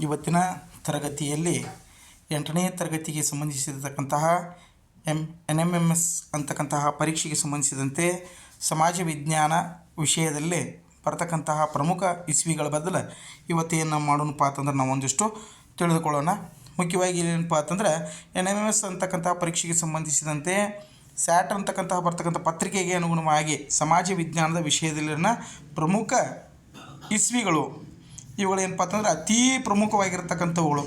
ಇವತ್ತಿನ ತರಗತಿಯಲ್ಲಿ ಎಂಟನೇ ತರಗತಿಗೆ ಸಂಬಂಧಿಸಿರತಕ್ಕಂತಹ M N M M S ಅಂತಕ್ಕಂತಹ ಪರೀಕ್ಷೆಗೆ ಸಂಬಂಧಿಸಿದಂತೆ ಸಮಾಜ ವಿಜ್ಞಾನ ವಿಷಯದಲ್ಲಿ ಬರತಕ್ಕಂತಹ ಪ್ರಮುಖ ಇಸ್ವಿಗಳ ಬದಲು ಇವತ್ತೇನು ಮಾಡೋಣಪ್ಪ ಅಂತಂದ್ರೆ ನಾವು ಒಂದಿಷ್ಟು ತಿಳಿದುಕೊಳ್ಳೋಣ. ಮುಖ್ಯವಾಗಿ ಏನಪ್ಪ ಅಂತಂದ್ರೆ ಎನ್ ಎಂ ಎಂ ಎಸ್ ಅಂತಕ್ಕಂತಹ ಪರೀಕ್ಷೆಗೆ ಸಂಬಂಧಿಸಿದಂತೆ ಸ್ಯಾಟ್ ಅಂತಕ್ಕಂತಹ ಬರ್ತಕ್ಕಂಥ ಪತ್ರಿಕೆಗೆ ಅನುಗುಣವಾಗಿ ಸಮಾಜ ವಿಜ್ಞಾನದ ವಿಷಯದಲ್ಲಿನ ಪ್ರಮುಖ ಇಸ್ವಿಗಳು ಇವುಗಳು ಏನಪ್ಪ ಅಂತಂದ್ರೆ ಅತೀ ಪ್ರಮುಖವಾಗಿರ್ತಕ್ಕಂಥವುಗಳು.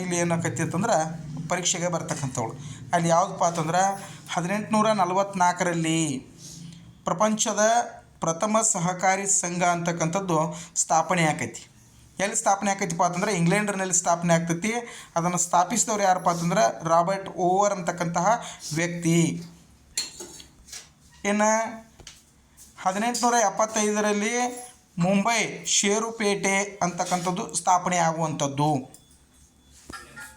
ಇಲ್ಲಿ ಏನಾಕೈತಿ ಅಂತಂದ್ರೆ ಪರೀಕ್ಷೆಗೆ ಬರ್ತಕ್ಕಂಥವಳು ಅಲ್ಲಿ ಯಾವುದಪ್ಪ ಅಂತಂದ್ರೆ ಹದಿನೆಂಟುನೂರ ನಲವತ್ತ್ನಾಲ್ಕರಲ್ಲಿ ಪ್ರಪಂಚದ ಪ್ರಥಮ ಸಹಕಾರಿ ಸಂಘ ಅಂತಕ್ಕಂಥದ್ದು ಸ್ಥಾಪನೆ ಆಕೈತಿ. ಎಲ್ಲಿ ಸ್ಥಾಪನೆ ಆಕೈತಿಪ್ಪ ಅಂತಂದ್ರೆ ಇಂಗ್ಲೆಂಡ್ನಲ್ಲಿ ಸ್ಥಾಪನೆ ಆಗ್ತೈತಿ. ಅದನ್ನು ಸ್ಥಾಪಿಸಿದವ್ರು ಯಾರಪ್ಪ ಅಂತಂದ್ರೆ ರಾಬರ್ಟ್ ಓವರ್ ಅಂತಕ್ಕಂತಹ ವ್ಯಕ್ತಿ. ಇನ್ನು ಹದಿನೆಂಟುನೂರ ಎಪ್ಪತ್ತೈದರಲ್ಲಿ ಮುಂಬೈ ಷೇರುಪೇಟೆ ಅಂತಕ್ಕಂಥದ್ದು ಸ್ಥಾಪನೆ ಆಗುವಂಥದ್ದು.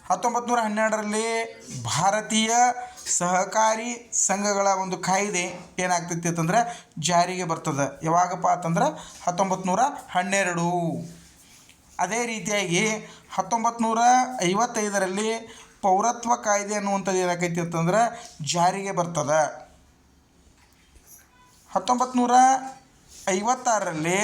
ಹತ್ತೊಂಬತ್ತು ನೂರ ಹನ್ನೆರಡರಲ್ಲಿ ಭಾರತೀಯ ಸಹಕಾರಿ ಸಂಘಗಳ ಒಂದು ಕಾಯ್ದೆ ಏನಾಗ್ತೈತಿ ಅಂತಂದ್ರೆ ಜಾರಿಗೆ ಬರ್ತದೆ. ಯಾವಾಗಪ್ಪ ಅಂತಂದ್ರೆ ಹತ್ತೊಂಬತ್ತು ನೂರ ಹನ್ನೆರಡು. ಅದೇ ರೀತಿಯಾಗಿ ಹತ್ತೊಂಬತ್ತು ನೂರ ಐವತ್ತೈದರಲ್ಲಿ ಪೌರತ್ವ ಕಾಯ್ದೆ ಅನ್ನುವಂಥದ್ದು ಏನಾಕೈತಿ ಅಂತಂದ್ರೆ ಜಾರಿಗೆ ಬರ್ತದೆ. ಹತ್ತೊಂಬತ್ತು ನೂರ ಐವತ್ತಾರರಲ್ಲಿ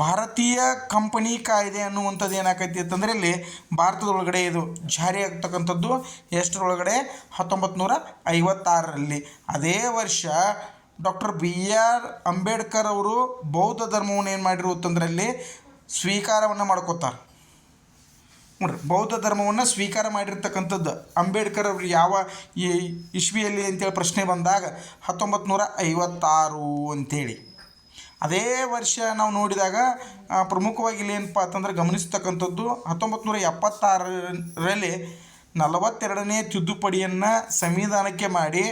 ಭಾರತೀಯ ಕಂಪನಿ ಕಾಯ್ದೆ ಅನ್ನುವಂಥದ್ದು ಏನಾಕೈತಿ ಅಂತಂದರೆ ಇಲ್ಲಿ ಭಾರತದೊಳಗಡೆ ಇದು ಜಾರಿ ಆಗ್ತಕ್ಕಂಥದ್ದು ಎಷ್ಟರೊಳಗಡೆ? ಹತ್ತೊಂಬತ್ತು ನೂರ ಐವತ್ತಾರರಲ್ಲಿ ಅದೇ ವರ್ಷ ಡಾಕ್ಟರ್ ಬಿ ಆರ್ ಅಂಬೇಡ್ಕರ್ ಅವರು ಬೌದ್ಧ ಧರ್ಮವನ್ನು ಏನು ಮಾಡಿರು ಅಂತಂದ್ರೆ ಅಲ್ಲಿ ಸ್ವೀಕಾರವನ್ನು ಮಾಡ್ಕೋತಾರೆ. ನೋಡ್ರಿ, ಬೌದ್ಧ ಧರ್ಮವನ್ನು ಸ್ವೀಕಾರ ಮಾಡಿರ್ತಕ್ಕಂಥದ್ದು ಅಂಬೇಡ್ಕರ್ ಅವರು ಯಾವ ಈ ಇಸ್ವಿಯಲ್ಲಿ ಅಂತೇಳಿ ಪ್ರಶ್ನೆ ಬಂದಾಗ ಹತ್ತೊಂಬತ್ತು ನೂರ ಐವತ್ತಾರು ಅಂಥೇಳಿ ಅದೇ ವರ್ಷ ನಾವು ನೋಡಿದಾಗ ಪ್ರಮುಖವಾಗಿ ಇಲ್ಲಿ ಏನಪ್ಪ ಅಂತಂದ್ರೆ ಗಮನಿಸ್ತಕ್ಕಂಥದ್ದು ಹತ್ತೊಂಬತ್ತು ನೂರ ಎಪ್ಪತ್ತಾರರಲ್ಲಿ ನಲವತ್ತೆರಡನೇ ತಿದ್ದುಪಡಿಯನ್ನು ಸಂವಿಧಾನಕ್ಕೆ ಮಾಡಿ,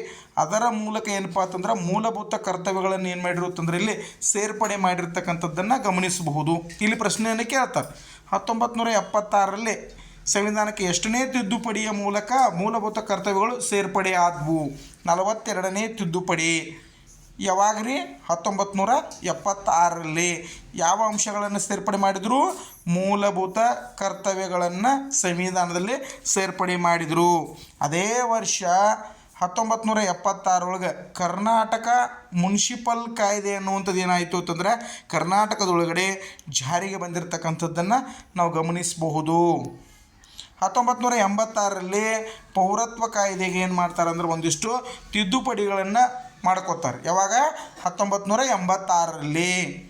ಅದರ ಮೂಲಕ ಏನಪ್ಪ ಅಂತಂದ್ರೆ ಮೂಲಭೂತ ಕರ್ತವ್ಯಗಳನ್ನು ಏನು ಮಾಡಿರು ಅಂತಂದ್ರೆ ಇಲ್ಲಿ ಸೇರ್ಪಡೆ ಮಾಡಿರ್ತಕ್ಕಂಥದ್ದನ್ನು ಗಮನಿಸಬಹುದು. ಇಲ್ಲಿ ಪ್ರಶ್ನೆಯನ್ನು ಕೇಳ್ತಾರೆ. ಹತ್ತೊಂಬತ್ತು ನೂರ ಎಪ್ಪತ್ತಾರರಲ್ಲಿ ಸಂವಿಧಾನಕ್ಕೆ ಎಷ್ಟನೇ ತಿದ್ದುಪಡಿಯ ಮೂಲಕ ಮೂಲಭೂತ ಕರ್ತವ್ಯಗಳು ಸೇರ್ಪಡೆ ಆದವು? ನಲವತ್ತೆರಡನೇ ತಿದ್ದುಪಡಿ. ಯಾವಾಗ ರೀ ಹತ್ತೊಂಬತ್ತು ನೂರ ಎಪ್ಪತ್ತಾರರಲ್ಲಿ ಯಾವ ಅಂಶಗಳನ್ನು ಸೇರ್ಪಡೆ ಮಾಡಿದರು? ಮೂಲಭೂತ ಕರ್ತವ್ಯಗಳನ್ನು ಸಂವಿಧಾನದಲ್ಲಿ ಸೇರ್ಪಡೆ ಮಾಡಿದರು. ಅದೇ ವರ್ಷ ಹತ್ತೊಂಬತ್ತು ನೂರ ಎಪ್ಪತ್ತಾರೊಳಗೆ ಕರ್ನಾಟಕ ಮುನ್ಸಿಪಲ್ ಕಾಯ್ದೆ ಅನ್ನುವಂಥದ್ದು ಏನಾಯಿತು ಅಂತಂದ್ರೆ, ಕರ್ನಾಟಕದೊಳಗಡೆ ಜಾರಿಗೆ ಬಂದಿರತಕ್ಕಂಥದ್ದನ್ನು ನಾವು ಗಮನಿಸಬಹುದು. ಹತ್ತೊಂಬತ್ತು ನೂರ ಎಂಬತ್ತಾರರಲ್ಲಿ ಪೌರತ್ವ ಕಾಯ್ದೆಗೆ ಏನು ಮಾಡ್ತಾರೆ ಅಂದ್ರೆ ಒಂದಿಷ್ಟು ತಿದ್ದುಪಡಿಗಳನ್ನು ಮಾಡ್ಕೋತಾರೆ. ಯಾವಾಗ? ಹತ್ತೊಂಬತ್ತು ನೂರ ಎಂಬತ್ತಾರರಲ್ಲಿ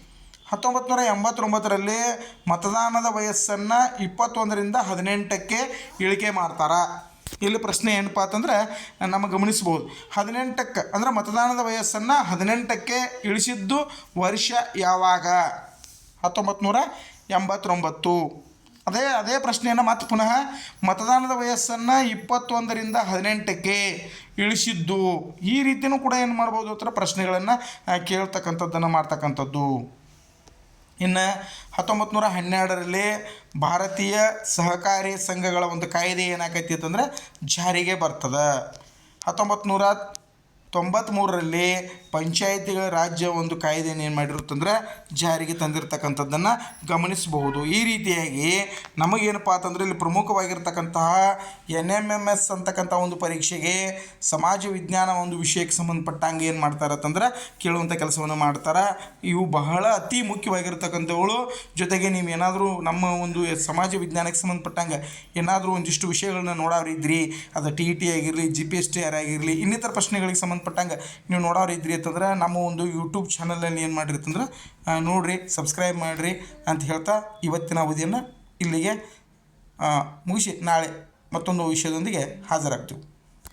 ಹತ್ತೊಂಬತ್ತು ನೂರ ಎಂಬತ್ತೊಂಬತ್ತರಲ್ಲಿ ಮತದಾನದ ವಯಸ್ಸನ್ನು ಇಪ್ಪತ್ತೊಂದರಿಂದ ಹದಿನೆಂಟಕ್ಕೆ ಇಳಿಕೆ ಮಾಡ್ತಾರೆ? ಇಲ್ಲಿ ಪ್ರಶ್ನೆ ಏನಪ್ಪ ಅಂತಂದ್ರೆ, ನಮ್ಮ ಗಮನಿಸ್ಬೋದು. ಹದಿನೆಂಟಕ್ಕೆ, ಅಂದ್ರೆ ಮತದಾನದ ವಯಸ್ಸನ್ನು ಹದಿನೆಂಟಕ್ಕೆ ಇಳಿಸಿದ್ದು ವರ್ಷ ಯಾವಾಗ? ಹತ್ತೊಂಬತ್ತು ನೂರ ಎಂಬತ್ತೊಂಬತ್ತು ಅದೇ ಅದೇ ಪ್ರಶ್ನೆಯನ್ನು ಮತ್ತೆ ಪುನಃ ಮತದಾನದ ವಯಸ್ಸನ್ನು ಇಪ್ಪತ್ತೊಂದರಿಂದ ಹದಿನೆಂಟಕ್ಕೆ ಇಳಿಸಿದ್ದು. ಈ ರೀತಿಯೂ ಕೂಡ ಏನು ಮಾಡ್ಬೋದು ಅಂತ ಪ್ರಶ್ನೆಗಳನ್ನು ಕೇಳ್ತಕ್ಕಂಥದ್ದನ್ನು ಮಾಡ್ತಕ್ಕಂಥದ್ದು. ಇನ್ನು ಹತ್ತೊಂಬತ್ತು ನೂರ ಹನ್ನೆರಡರಲ್ಲಿ ಭಾರತೀಯ ಸಹಕಾರಿ ಸಂಘಗಳ ಒಂದು ಕಾಯ್ದೆ ಏನಾಕೈತಿ ಅಂತಂದ್ರೆ ಜಾರಿಗೆ ಬರ್ತದೆ. ಹತ್ತೊಂಬತ್ತು ನೂರ ತೊಂಬತ್ತ್ಮೂರರಲ್ಲಿ ಪಂಚಾಯತಿಗಳ ರಾಜ್ಯ ಒಂದು ಕಾಯ್ದೆಯನ್ನು ಏನು ಮಾಡಿರುತ್ತಂದ್ರೆ ಜಾರಿಗೆ ತಂದಿರತಕ್ಕಂಥದ್ದನ್ನು ಗಮನಿಸಬಹುದು. ಈ ರೀತಿಯಾಗಿ ನಮಗೇನಪ್ಪ ಅಂತಂದ್ರೆ ಇಲ್ಲಿ ಪ್ರಮುಖವಾಗಿರ್ತಕ್ಕಂತಹ ಎನ್ ಎಂ ಎಂ ಎಸ್ ಅಂತಕ್ಕಂಥ ಒಂದು ಪರೀಕ್ಷೆಗೆ ಸಮಾಜ ವಿಜ್ಞಾನ ಒಂದು ವಿಷಯಕ್ಕೆ ಸಂಬಂಧಪಟ್ಟಂಗೆ ಏನು ಮಾಡ್ತಾರೆ ಅಂತಂದ್ರೆ ಕೇಳುವಂಥ ಕೆಲಸವನ್ನು ಮಾಡ್ತಾರೆ. ಇವು ಬಹಳ ಅತಿ ಮುಖ್ಯವಾಗಿರ್ತಕ್ಕಂಥವುಗಳು. ಜೊತೆಗೆ ನೀವು ಏನಾದರೂ ನಮ್ಮ ಒಂದು ಸಮಾಜ ವಿಜ್ಞಾನಕ್ಕೆ ಸಂಬಂಧಪಟ್ಟಂಗೆ ಏನಾದರೂ ಒಂದಿಷ್ಟು ವಿಷಯಗಳನ್ನ ನೋಡೋರಿದ್ರಿ ಅದು ಟಿ ಇ ಟಿ ಆಗಿರಲಿ G P S T R ಆಗಿರಲಿ, ಇನ್ನಿತರ ಪ್ರಶ್ನೆಗಳಿಗೆ ಸಂಬಂಧಪಟ್ಟಂಗೆ ನೀವು ನೋಡೋರು ಇದ್ರಿ ಅಂತಂದ್ರೆ ನಮ್ಮ ಒಂದು ಯೂಟ್ಯೂಬ್ ಚಾನಲಲ್ಲಿ ಏನು ಮಾಡಿರ್ತಂದ್ರೆ ನೋಡಿರಿ ಸಬ್ಸ್ಕ್ರೈಬ್ ಮಾಡಿರಿ ಅಂತ ಹೇಳ್ತಾ ಇವತ್ತಿನ ಅವಧಿಯನ್ನು ಇಲ್ಲಿಗೆ ಮುಗಿಸಿ. ನಾಳೆ ಮತ್ತೊಂದು ವಿಷಯದೊಂದಿಗೆ ಹಾಜರಾಗ್ತೀವಿ.